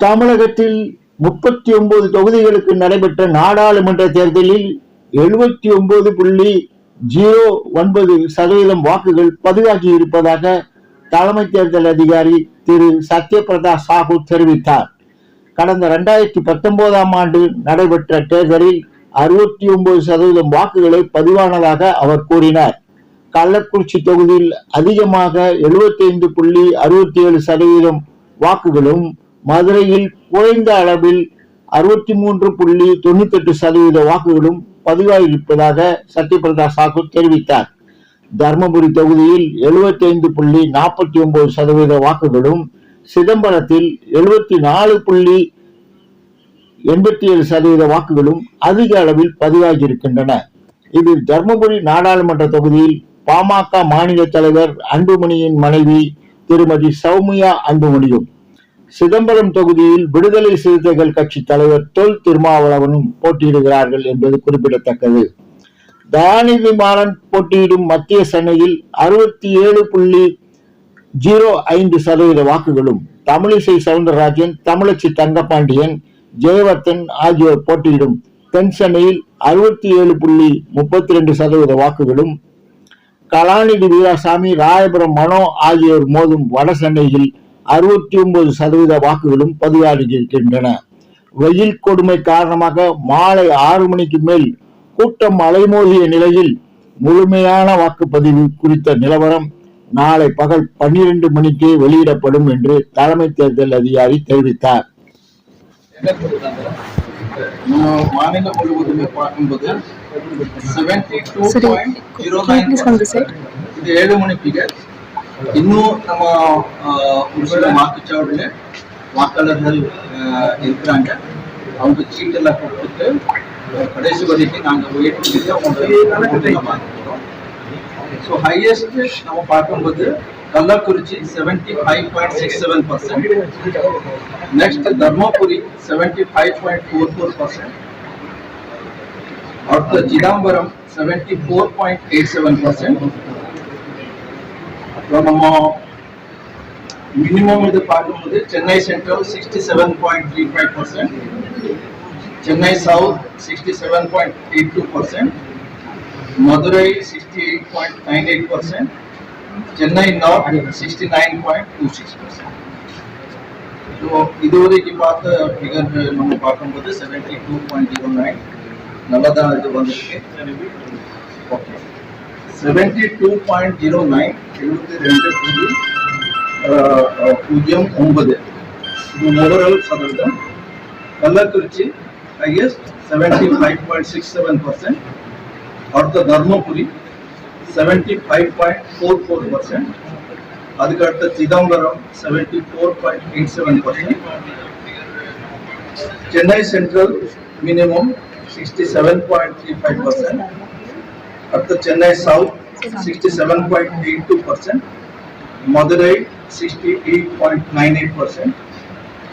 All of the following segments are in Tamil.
தமிழகத்தில் முப்பத்தி ஒன்பது தொகுதிகளுக்கு நடைபெற்ற நாடாளுமன்ற தேர்தலில் எழுபத்தி ஒன்பது புள்ளி ஜீரோ ஒன்பது சதவீதம் வாக்குகள் பதிவாகி இருப்பதாக தலைமை தேர்தல் அதிகாரி திரு. சத்யபிரதா சாஹூ தெரிவித்தார். கடந்த ரெண்டாயிரத்தி பத்தொன்பதாம் ஆண்டு நடைபெற்ற தேர்தலில் அறுபத்தி ஒன்பது சதவீதம் வாக்குகளை பதிவானதாக அவர் கூறினார். கள்ளக்குறிச்சி தொகுதியில் அதிகமாக 75 புள்ளி அறுபத்தி ஏழு சதவீதம் வாக்குகளும் மதுரையில் குறைந்த அளவில் அறுபத்தி மூன்று புள்ளி தொண்ணூத்தி எட்டு சதவீத வாக்குகளும் பதிவாகியிருப்பதாக சத்யபிரதா சாகு தெரிவித்தார். தர்மபுரி தொகுதியில் 75 புள்ளி நாற்பத்தி ஒன்பது சதவீத வாக்குகளும் சிதம்பரத்தில் எழுபத்தி நாலு புள்ளி எண்பத்தி ஏழு சதவீத வாக்குகளும் அதிக அளவில் பதிவாகி இருக்கின்றன இதில் தர்மபுரி நாடாளுமன்ற தொகுதியில் பாமக மாநில தலைவர் அன்புமணியின் மனைவி திருமதி சௌமியா அன்புமணியும் சிதம்பரம் தொகுதியில் விடுதலை சிறுத்தைகள் கட்சி தலைவர் தொல் திருமாவளவனும் போட்டியிடுகிறார்கள் என்பது குறிப்பிடத்தக்கது. தயாநிதி மாறன் போட்டியிடும் மத்திய சென்னையில் அறுபத்தி ஏழு புள்ளி ஜீரோ ஐந்து சதவீத வாக்குகளும் தமிழிசை சவுந்தரராஜன் தமிழச்சி தங்கப்பாண்டியன் ஜெயவர்த்தன் ஆகியோர் போட்டியிடும் தென் சென்னையில் அறுபத்தி ஏழு புள்ளி முப்பத்தி ரெண்டு சதவீத வாக்குகளும் கலாநிதி வீராசாமி ராயபுரம் மனோ ஆகியோர் மோதும் வட சென்னையில் அறுபத்தி ஒன்பது சதவீத வாக்குகளும் பதிவாகியிருக்கின்றன வெயில் கொடுமை காரணமாக மாலை ஆறு மணிக்கு மேல் கூட்டம் அலைமோதிய நிலையில் முழுமையான வாக்குப்பதிவு குறித்த நிலவரம் நாளை பகல் பன்னிரண்டு மணிக்கே வெளியிடப்படும் என்று தலைமை தேர்தல் அதிகாரி தெரிவித்தார் முழுவதுமே பார்க்கும்போது செவன்டி டூ பாயிண்ட் ஜீரோ? இது ஏழு மணி பிகர் இன்னும் நம்ம ஆஹ், ஒரு சில வாக்குச்சாவடியில் வாக்காளர்கள் இருக்கிறாங்க. அவங்க சீட்டெல்லாம் கொடுத்துட்டு கடைசி வரைக்கும் நாங்கள் வெயிட் பண்ணிட்டு அவங்க ஸோ ஹையஸ்ட் நம்ம பார்க்கும்போது Kallakurichi seventy five point six seven percent next Dharmapuri seventy five point four four percent அடுத்த Chidambaram seventy four point eight seven percent நம்ம மினிமம் இது பார்க்கும்போது Chennai Central sixty seven point three five percent Chennai South sixty seven point eight two percent Madurai sixty eight point nine eight percent Chennai North sixty nine point two six percent so இதுவரைக்கும் பார்த்த ஃபிகர் நம்ம பார்க்கும்போது seventy two point zero nine நல்லா தான் இது வந்திருக்கு okay seventy two point zero nine எழுபத்தி ரெண்டு புள்ளி அஹ், அஹ், பூஜ்ஜியம் ஒன்பது இது ஓவரால் சதவீதம் Kallakurichi highest seventy five point six seven percent அடுத்த Dharmapuri seventy five point four four percent அதுக்கு அடுத்த Chidambaram seventy four point eight seven percent Chennai Central minimum sixty seven point three five percent அடுத்த Chennai South sixty seven point eight two percent Madurai sixty eight point nine eight percent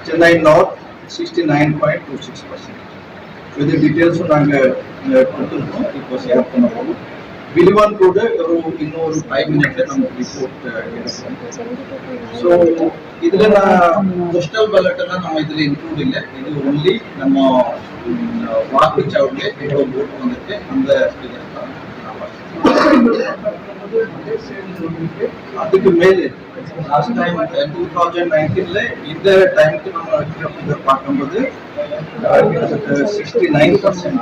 Chennai North sixty nine point two six percent இது டீட்டெயில்ஸும் நாங்கள் கொடுத்துருக்கோம். இப்போ ஷேர் பண்ண போகிறோம் விரிவான் கூட ஒரு இன்னொரு ஃபைவ் மினிட்ல நமக்கு ரிப்போர்ட் எடுப்போம். ஸோ இதுல நான் அதுக்கு மேலே லாஸ்ட் டைம் டூ தௌசண்ட் நைன்டீன்ல இந்த டைமுக்கு நம்ம வைக்கிற பார்க்கும்போது சிக்ஸ்டி நைன் பர்சன்ட்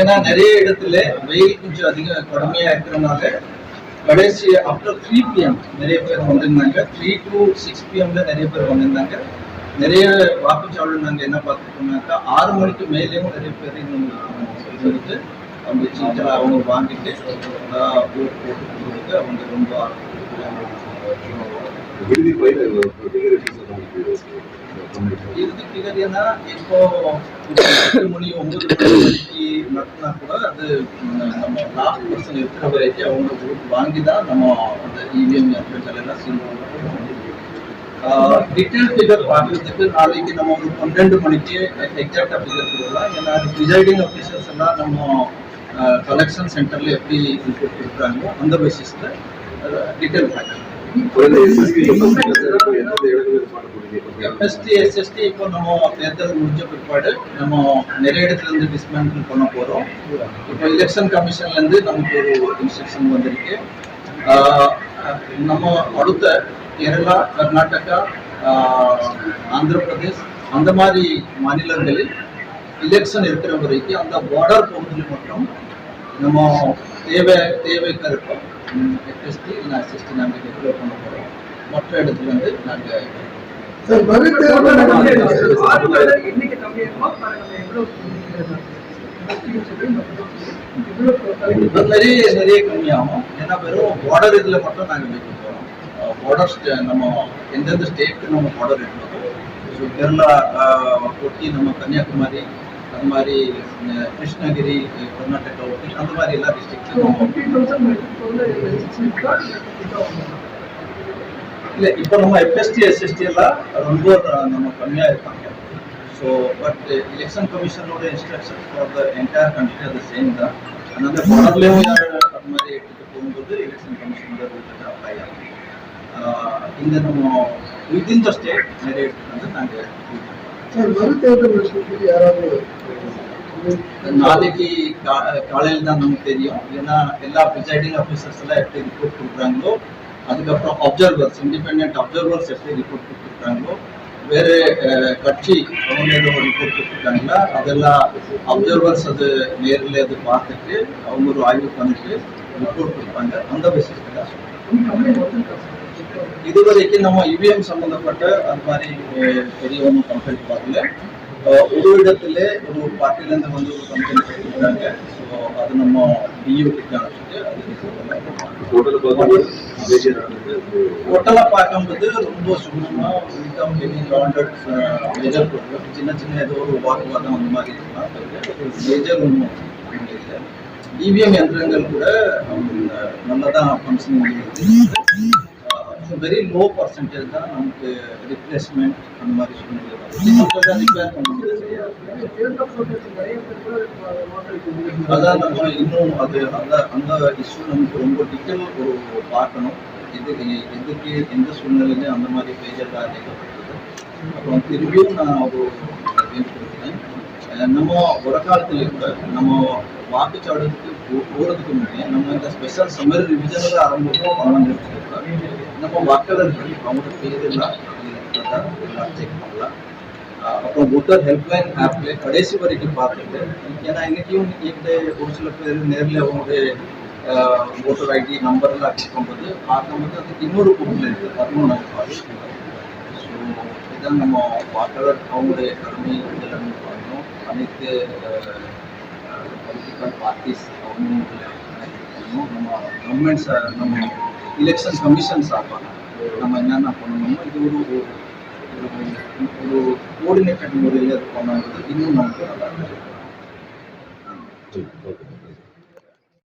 ஏன்னா நிறைய இடத்துல வெயில் கொஞ்சம் அதிகம் கடுமையா இருக்கிறனால கடைசி அப்புறம் த்ரீ பிஎம் நிறைய பேர் வந்திருந்தாங்க. த்ரீ டு சிக்ஸ் பிஎம்ல நிறைய பேர் வந்திருந்தாங்க. நிறைய வாக்குச்சாவடி நாங்கள் என்ன பார்த்துட்டோம்னாக்கா ஆறு மணிக்கு மேலேயும் நிறைய பேர் சொல்லிட்டு அவங்க சீட்டை அவங்க வாங்கிட்டு போட்டு அவங்க ரொம்ப இறுதி ஏன்னா இப்போ மணி ஒன்பது மணிக்கு நடத்தினா கூட அது நம்ம லாஸ்ட் பர்சன் இருக்கிற வரைக்கும் அவங்க வாங்கி தான் நம்ம அந்த இவிஎம் எல்லாம் செய்வோம் டீட்டெயில் ஃபிகர் பார்க்கறதுக்கு நாளைக்கு நம்ம ஒரு பன்னெண்டு மணிக்கு எக்ஸாக்டாக ஃபிகர் கொடுக்கலாம். ஏன்னா ப்ரிசைடிங் ஆஃபீஸர்ஸ் எல்லாம் நம்ம கலெக்ஷன் சென்டர்ல எப்படி ரிப்போர்ட் கொடுக்குறாங்களோ அந்த பேசிஸில் டீட்டெயில் பார்க்கலாம் எஃப்எஸ்டி எஸ்எஸ்டி இப்போ நம்ம தேர்தல் முடிஞ்ச பிற்பாடு நம்ம நிறைய இடத்துல இருந்து டிஸ்மேண்டில் பண்ண போகிறோம் இப்போ எலெக்ஷன் கமிஷன்லேருந்து நமக்கு ஒரு இன்ஸ்ட்ரக்ஷன் வந்திருக்கு. நம்ம அடுத்த கேரளா கர்நாடகா ஆந்திர பிரதேஷ் அந்த மாதிரி மாநிலங்களில் எலெக்ஷன் இருக்கிற வரைக்கும் அந்த பார்டர் பகுதியில் மட்டும் நம்ம தேவை தேவை கருப்போம் எஃப்எஸ்டி இல்லை எஸ்எஸ்டி நாங்கள் டெவலப் பண்ண போகிறோம் மற்ற இடத்துல வந்து நாங்கள் எண்ணிக்கை கம்மியாகுமா பாருங்க எவ்வளவு இது நிறைய கம்மியாகும் ஏன்னா வெறும் பார்டர் இதுல மட்டும் நாங்க வைக்க போறோம். பார்டர் நம்ம எந்தெந்த ஸ்டேட்க்கு நம்ம பார்டர் இருக்கோ ஸோ கேரளா ஒட்டி நம்ம கன்னியாகுமரி அது மாதிரி கிருஷ்ணகிரி கர்நாடகா ஒட்டி அந்த மாதிரி எல்லா டிஸ்ட்ரிக்ட்லையும் இல்ல இப்போ நம்ம எஃப்எஸ்டி எஸ்எஸ்டி எல்லாம் ரொம்ப நம்ம கம்மியா இருக்காங்க. So but election கமிஷனோட instruction for the entire country அது சேம் தான் அதனால பார்டர்லேயும் அது மாதிரி எடுத்துட்டு போகும்போது எலெக்ஷன் கமிஷனோட ரூலுக்கு அப்ளை ஆகும் ஆஹ், இந்த நம்ம வித்தின் த ஸ்டேட் நிறைய இடத்துல வந்து நாங்கள் சார் மறுதேர்தல் விஷயத்துக்கு யாராவது நாளைக்கு கா- காலையில தான் நமக்கு தெரியும். ஏன்னா எல்லா ப்ரிசைடிங் ஆஃபீஸர்ஸ் எல்லாம் எப்படி ரிப்போர்ட் கொடுக்குறாங்களோ அதுக்கப்புறம் அப்சர்வர்ஸ் இண்டிபெண்ட் அப்சர்வர்ஸ் எப்படி ரிப்போர்ட் கொடுத்துருக்காங்களோ வேறு கட்சி அவங்க ஏதோ ரிப்போர்ட் கொடுத்துருக்காங்களா? அதெல்லாம் அப்சர்வர்ஸ் அது நேரில் அது பார்த்துட்டு அவங்க ஒரு ஆய்வு பண்ணிட்டு ரிப்போர்ட் கொடுப்பாங்க. அந்த பேசிஸ்ல தான் இதுவரைக்கும் நம்ம இவிஎம் சம்பந்தப்பட்ட அந்த மாதிரி பெரிய ஒன்றும் கம்ப்ளைண்ட் பார்க்கல ஒரு இடத்துல ஒரு பார்ட்டிலேருந்து வந்து ஒரு கம்ப்ளைண்ட் கொடுக்குறாங்க ஸோ அது நம்ம அனுப்பிச்சிட்டு அது டோட்டல் பார்க்கும்போது ரொம்ப சுமூகமாக income heavy landed major problem சின்ன சின்ன ஏதோ ஒரு வாக்குவாதம் அந்த மாதிரி இருக்கலாம் மேஜர் ஒன்றும் இவிஎம் யந்திரங்கள் கூட நல்லா தான் வெரி லோ பர்சன்டேஜ் தான் நமக்கு ரிப்ளேஸ்மெண்ட் அந்த மாதிரி சூழ்நிலை அதான் நம்ம இன்னும் அது அந்த அந்த இஷ்யூ நமக்கு ரொம்ப டீட்டெயில் ஒரு பார்க்கணும். எதுக்கு எதுக்கு எந்த சூழ்நிலையிலையும் அந்த மாதிரி பேஜெல்லாம் அடைக்கப்பட்டது அப்புறம் திரும்பியும் நான் ஒரு கொடுக்குறேன். நம்ம ஒரு காலத்துல கூட நம்ம வாக்குச்சாவடிக்கு போ- முன்னாடி நம்ம இந்த ஸ்பெஷல் சம்மர் ரிவிஷன் ஆரம்பிக்கும் ஆரம்பிச்சிருக்கோம் நம்ம வாக்காளர்கள் அவங்க பேர் எல்லாம் இருக்கிறதா எல்லாம் செக் பண்ணலாம் ஆஹ் அப்புறம் ஓட்டர் ஹெல்ப்லைன் ஆப்ல கடைசி வரைக்கும் பார்த்துட்டு ஏன்னா இன்னைக்கும் என்கிட்ட ஒரு சில பேர் நேரில் அவங்களுடைய ஓட்டர் ஐடி நம்பர் எல்லாம் பண்ணும்போது பார்க்கும்போது அதுக்கு இன்னொரு பொருள் இருக்கு அதுவும் நம்ம பார்க்கணும் ஸோ இதான் நம்ம வாக்காளர் அவங்களுடைய கடமை இதெல்லாம் பார்க்கணும் அனைத்து பொலிட்டிக்கல் பார்ட்டிஸ் அவங்க பண்ணணும் நம்ம கவர்மெண்ட்ஸ் நம்ம எலெக்ஷன் கமிஷன்ஸ் ஆப்பாங்க நம்ம என்னென்ன பண்ணணுமோ இது ஒரு ஒரு- ஒரு ஒரு கோஆர்டினேட்டட் முறையில் அது பண்ணும்போது